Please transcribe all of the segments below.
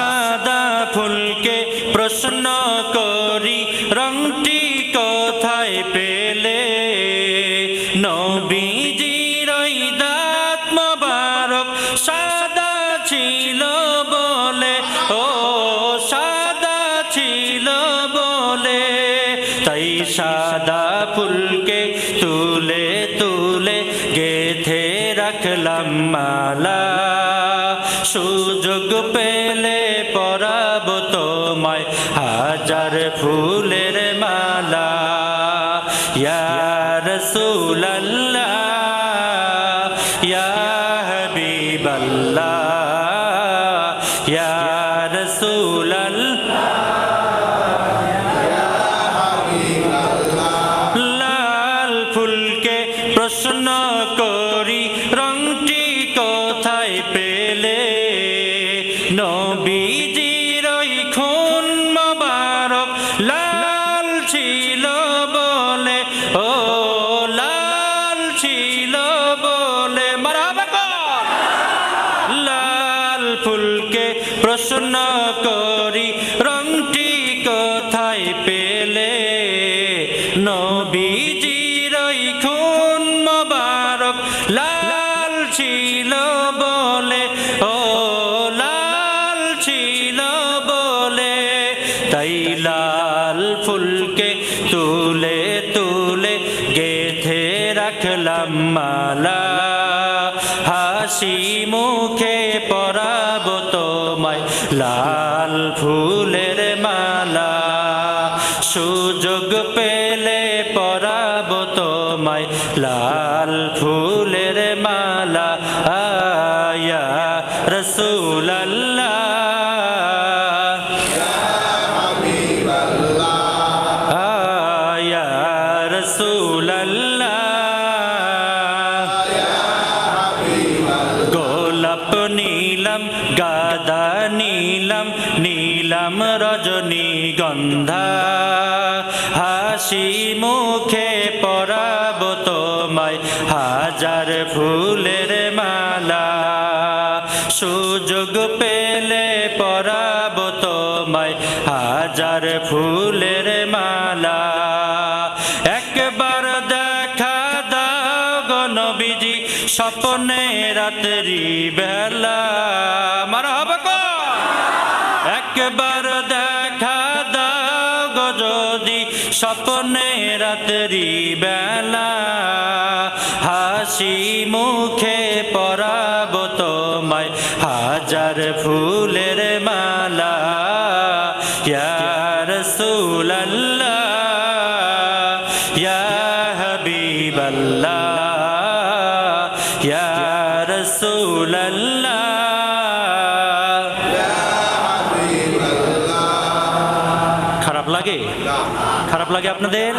সাদা ফুলকে প্রশ্ন করি, রংটি কোথায় পেলে? নবীজির ওই দাঁত সাদা ছিল বলে, ও সাদা ছিল বলে। তাই সাদা ফুলকে তুলে তুলে গেথে রাখলাম মালা। সুযোগ পেলে পরাব তোমায়। হাজার ফুলের মালা ইয়ার সুলাল্লা ইয়া প্রশ্ন করি, রংটি কোথায় পেলে? নবীজির খুন মোবারক লাল ছিল বলে, ও লাল ছিল বলে। তাই লাল ফুলকে তুলে তুলে গেথে রাখলাম মালা। হাসি মুখে লাল ফুলের মালা সুযোগ পেলে পরাব তোমায়। লাল ফুলের মালা আয়া রসুল্লাহ আয়া পরাব তোমায় হাজার ফুলের মালা। সুযোগ পেলে পরাব তোমায় হাজার ফুলের মালা। একবার দেখা দাও গো নবীজি, স্বপ্নে রাত্রি বেলা। মারা হবে একবার দেখা যদি স্বপ্নে রাত্রি বেলা হাসি মুখে পরাব তোমায় হাজার ফুলের মালা। লাগে আপনাদের?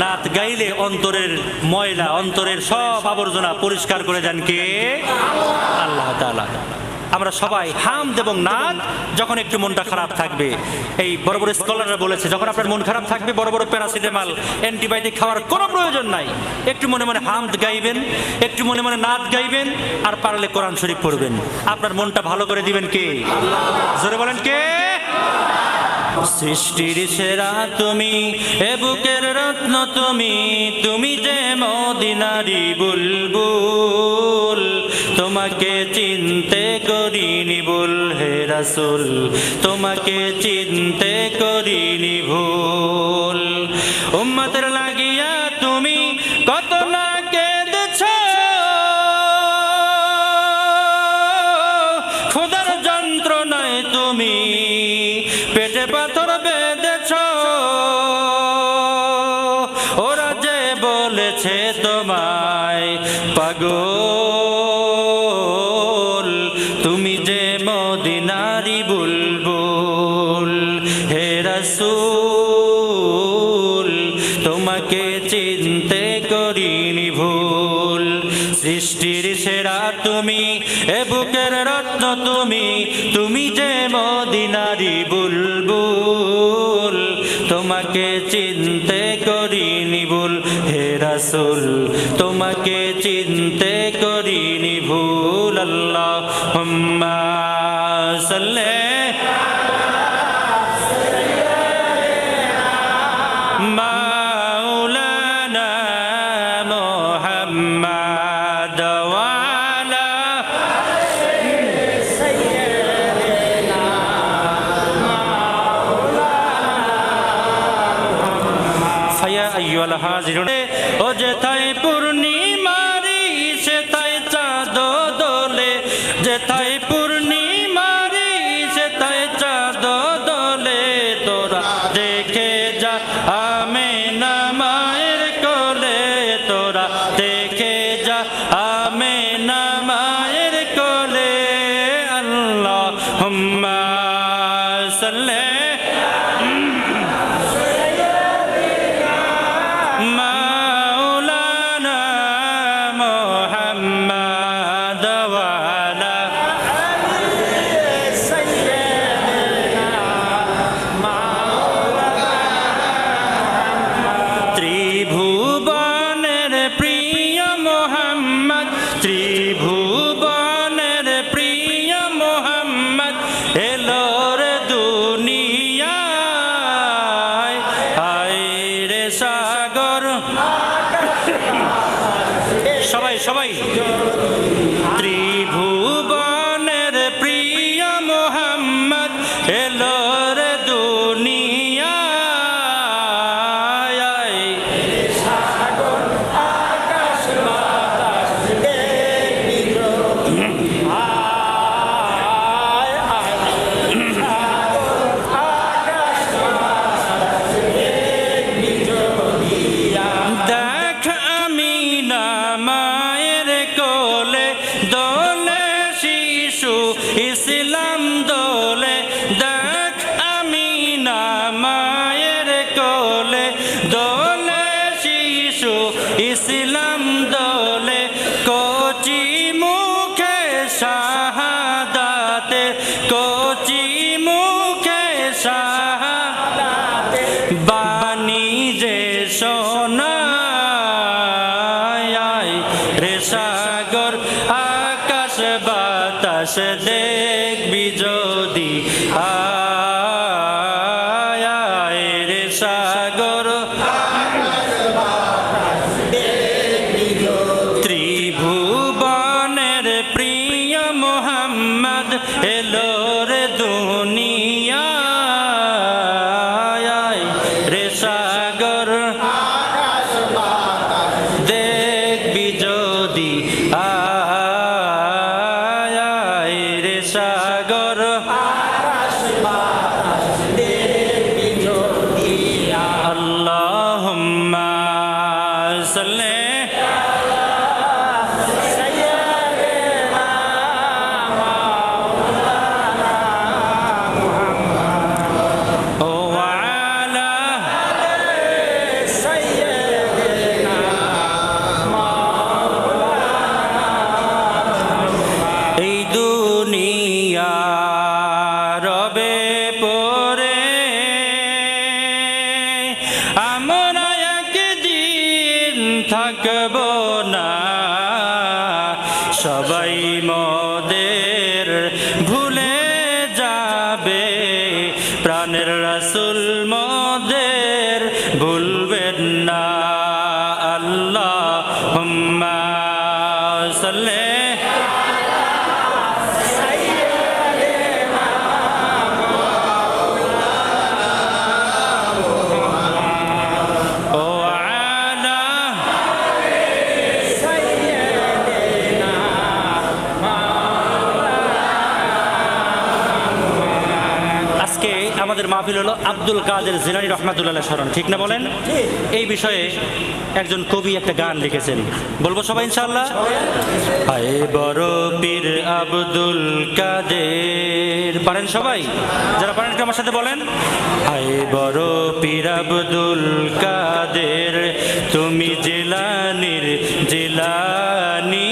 নাত গাইলে অন্তরের ময়লা, অন্তরের সব আবর্জনা পরিষ্কার করে দেন কে? আল্লাহ আমরা সবাই হাম এবং নাদ যখন একটু মনটা খারাপ থাকবে, এই বড় বড় স্কলাররা বলেছে, যখন আপনার মন খারাপ থাকবে, বড় বড় প্যারাসিটামল অ্যান্টিবায়োটিক খাওয়ার কোনো প্রয়োজন নাই। একটু মনে মনে হামদ গাইবেন, একটু মনে মনে নাদ গাইবেন, আর পারলে কোরআন শরীফ পড়বেন। আপনার মনটা ভালো করে দিবেন কে? জোরে বলেন কে? সৃষ্টির সেরা তুমি, এ বুকের রত্ন তুমি তুমি যে মদিনারি বুলবুল, তোমাকে চিনতে করিনি ভুল, হে রাসুল, তোমাকে চিনতে করিনি ভুল। উম্মতের লাগিয়া তুমি কত না কেঁদেছ। খোদার যন্ত্রণায় তুমি পেটে পাথর বেঁধেছ। ওরা যে বলেছে তোমায় পাগল তুমি যে মদিনারি বুলবুল হে রাসূল। তুমি তুমি যে মদিনারি বুলবুল, তোমাকে চিনতে করিনি ভুল, হে রাসুল, তোমাকে চিনতে করিনি ভুল আল্লাহ সাল্লি হাজির সাগর। সবাই সবাই। দোলে শিশু, ইসলাম দোলে কচি মুখে শাহাদাতে, কচি মুখে শাহাদাতে। বাণী যে সোনায় রে সাগর, আকাশ বাতাস দেখবি যদি আয় সবাই মদের মাহফিল হলো আব্দুল কাদের জিলানি রহমাতুল্লাহ স্মরণ। ঠিক না বলেন? এই বিষয়ে একজন কবি একটা গান লিখেছেন। বলব সবাই ইনশাল্লাহ আয়ে বড় পীর আব্দুল কাদের। পারেন সবাই? যারা পারেন আমার সাথে বলেন। আয়ে বড় পীর আব্দুল কাদের, তুমি জেলানির জেলানি।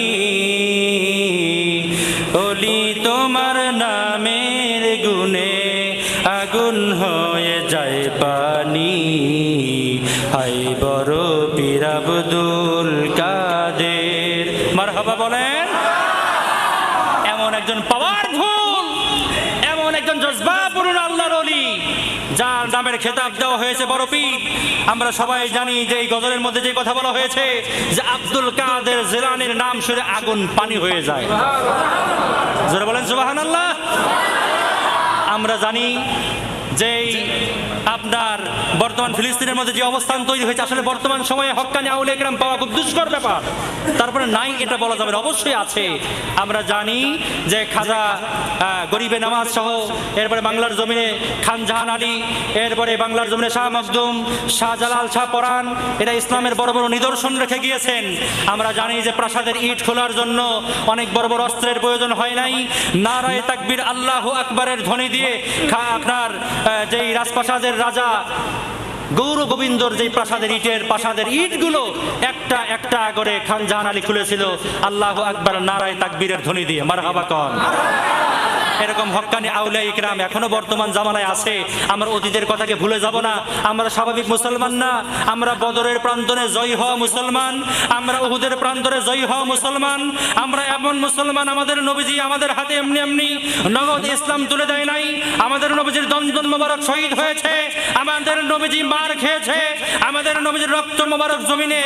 হাই বড় পীর আব্দুল কাদের। মারহাবা বলেন, এমন একজন পাওয়ারফুল এমন একজন জজবাপূর্ণ আল্লাহর অলি যার নামের খেতাব দেওয়া হয়েছে বড় পীর। আমরা সবাই জানি যে এই গজলের মধ্যে যে কথা বলা হয়েছে, যে আব্দুল কাদের জেলানির নাম শুনে আগুন পানি হয়ে যায়। বলেন সুবাহান আল্লাহ আমরা জানি যেই আপনার বর্তমান ফিলিস্তিনের মধ্যে যে অবস্থান তৈরি হয়েছে, আসলে বর্তমান সময়ে হক্কানি আউলে একরাম পাওয়া খুব দুষ্কর ব্যাপার। তারপরে নাই, এটা বলা যাবে অবশ্যই আছে। আমরা জানি যে খাজা গরিবে নামাজ সহ, এরপরে বাংলার জমিনে খান জাহান আলী, এরপরে বাংলার জমিনে শাহ মখদুম, শাহজালাল, শাহ পরান, এরা ইসলামের বড় বড় নিদর্শন রেখে গিয়েছেন। আমরা জানি যে প্রাসাদের ইট খোলার জন্য অনেক বড় বড় অস্ত্রের প্রয়োজন হয় নাই। নারায় তাকবির আল্লাহ আকবরের ধ্বনি দিয়ে আপনার যেই রাজপ্রাসাদের রাজা গৌর গোবিন্দর যেই প্রাসাদের ইটের প্রাসাদের ইটগুলো একটা একটা করে খান জাহান আলী খুলেছিল, আল্লাহ আকবর নারায় তাকবীরের ধ্বনি দিয়ে, মারহাবা কন এরকম হক্কানি আউলিয়া ইকরাম এখনও বর্তমান জামানায় আছে। আমরা অতীতের কথাকে ভুলে যাব না। আমরা স্বাভাবিক মুসলমান না। আমরা বদরের প্রান্তরে জয়ী হওয়া মুসলমান। আমরা উহুদের প্রান্তরে জয়ী হওয়া মুসলমান। আমরা এমন মুসলমান আমাদের নবীজি আমাদের হাতে এমনি এমনি নগদ ইসলাম তুলে দেয় নাই। আমাদের নবীজির দন্দন মোবারক শহীদ হয়েছে। আমাদের নবীজি মার খেয়েছে। আমাদের নবীজির রক্ত মোবারক জমিনে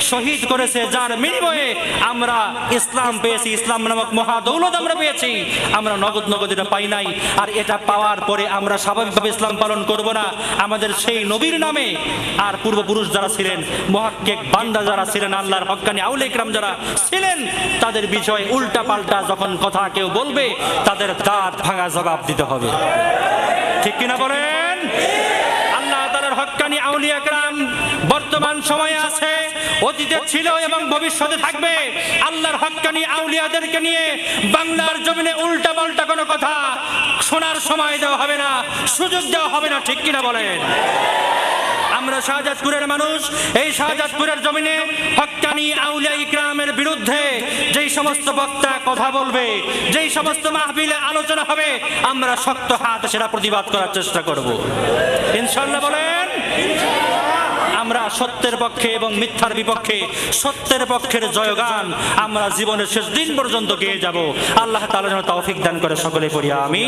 শহীদ করেছে। যার বিনিময়ে আমরা ইসলাম পেয়েছি। ইসলাম নামক মহা দৌলত আমরা পেয়েছি। আমরা নগদ এটা পাই নাই। আর এটা পাওয়ার পরে আমরা স্বাভাবিকভাবে ইসলাম পালন করব না। আমাদের সেই নবীর নামে। আর পূর্বপুরুষ যারা ছিলেন, মহাক্কেক বান্দা যারা ছিলেন, আল্লাহর হক্কানি আউল ইকরাম যারা ছিলেন, তাদের বিষয়ে উল্টা পাল্টা যখন কথা কেউ বলবে, তাদের দাঁত ভাঙা জবাব দিতে হবে। ঠিক কিনা বলেন? আউলিয়া বর্তমান সময়ে আছে, অতীতে ছিল এবং ভবিষ্যতে থাকবে। আল্লাহর হক্কানি আউলিয়াদেরকে নিয়ে বাংলার জমিনে উল্টা পাল্টা কোনো কথা শোনার সময় দেওয়া হবে না, সুযোগ দেওয়া হবে না, ঠিক কিনা বলেন? আমরা শাহজাদপুরের মানুষ, এই শাহজাদপুরের জমিনে হকানি আউলিয়া ইকরামের বিরুদ্ধে যেই সমস্ত বক্তা কথা বলবে, যেই সমস্ত মাহবিলে আলোচনা হবে, আমরা শক্ত হাত সেটা প্রতিবাদ করার চেষ্টা করব। ইনশাল্লাহ বলেন আমরা সত্যের পক্ষে এবং মিথ্যার বিপক্ষে সত্যের পক্ষের জয়গান আমরা জীবনের শেষ দিন পর্যন্ত গেয়ে যাব। আল্লাহ তালা যেন তৌফিক দান করে সকলে পড়ি আমি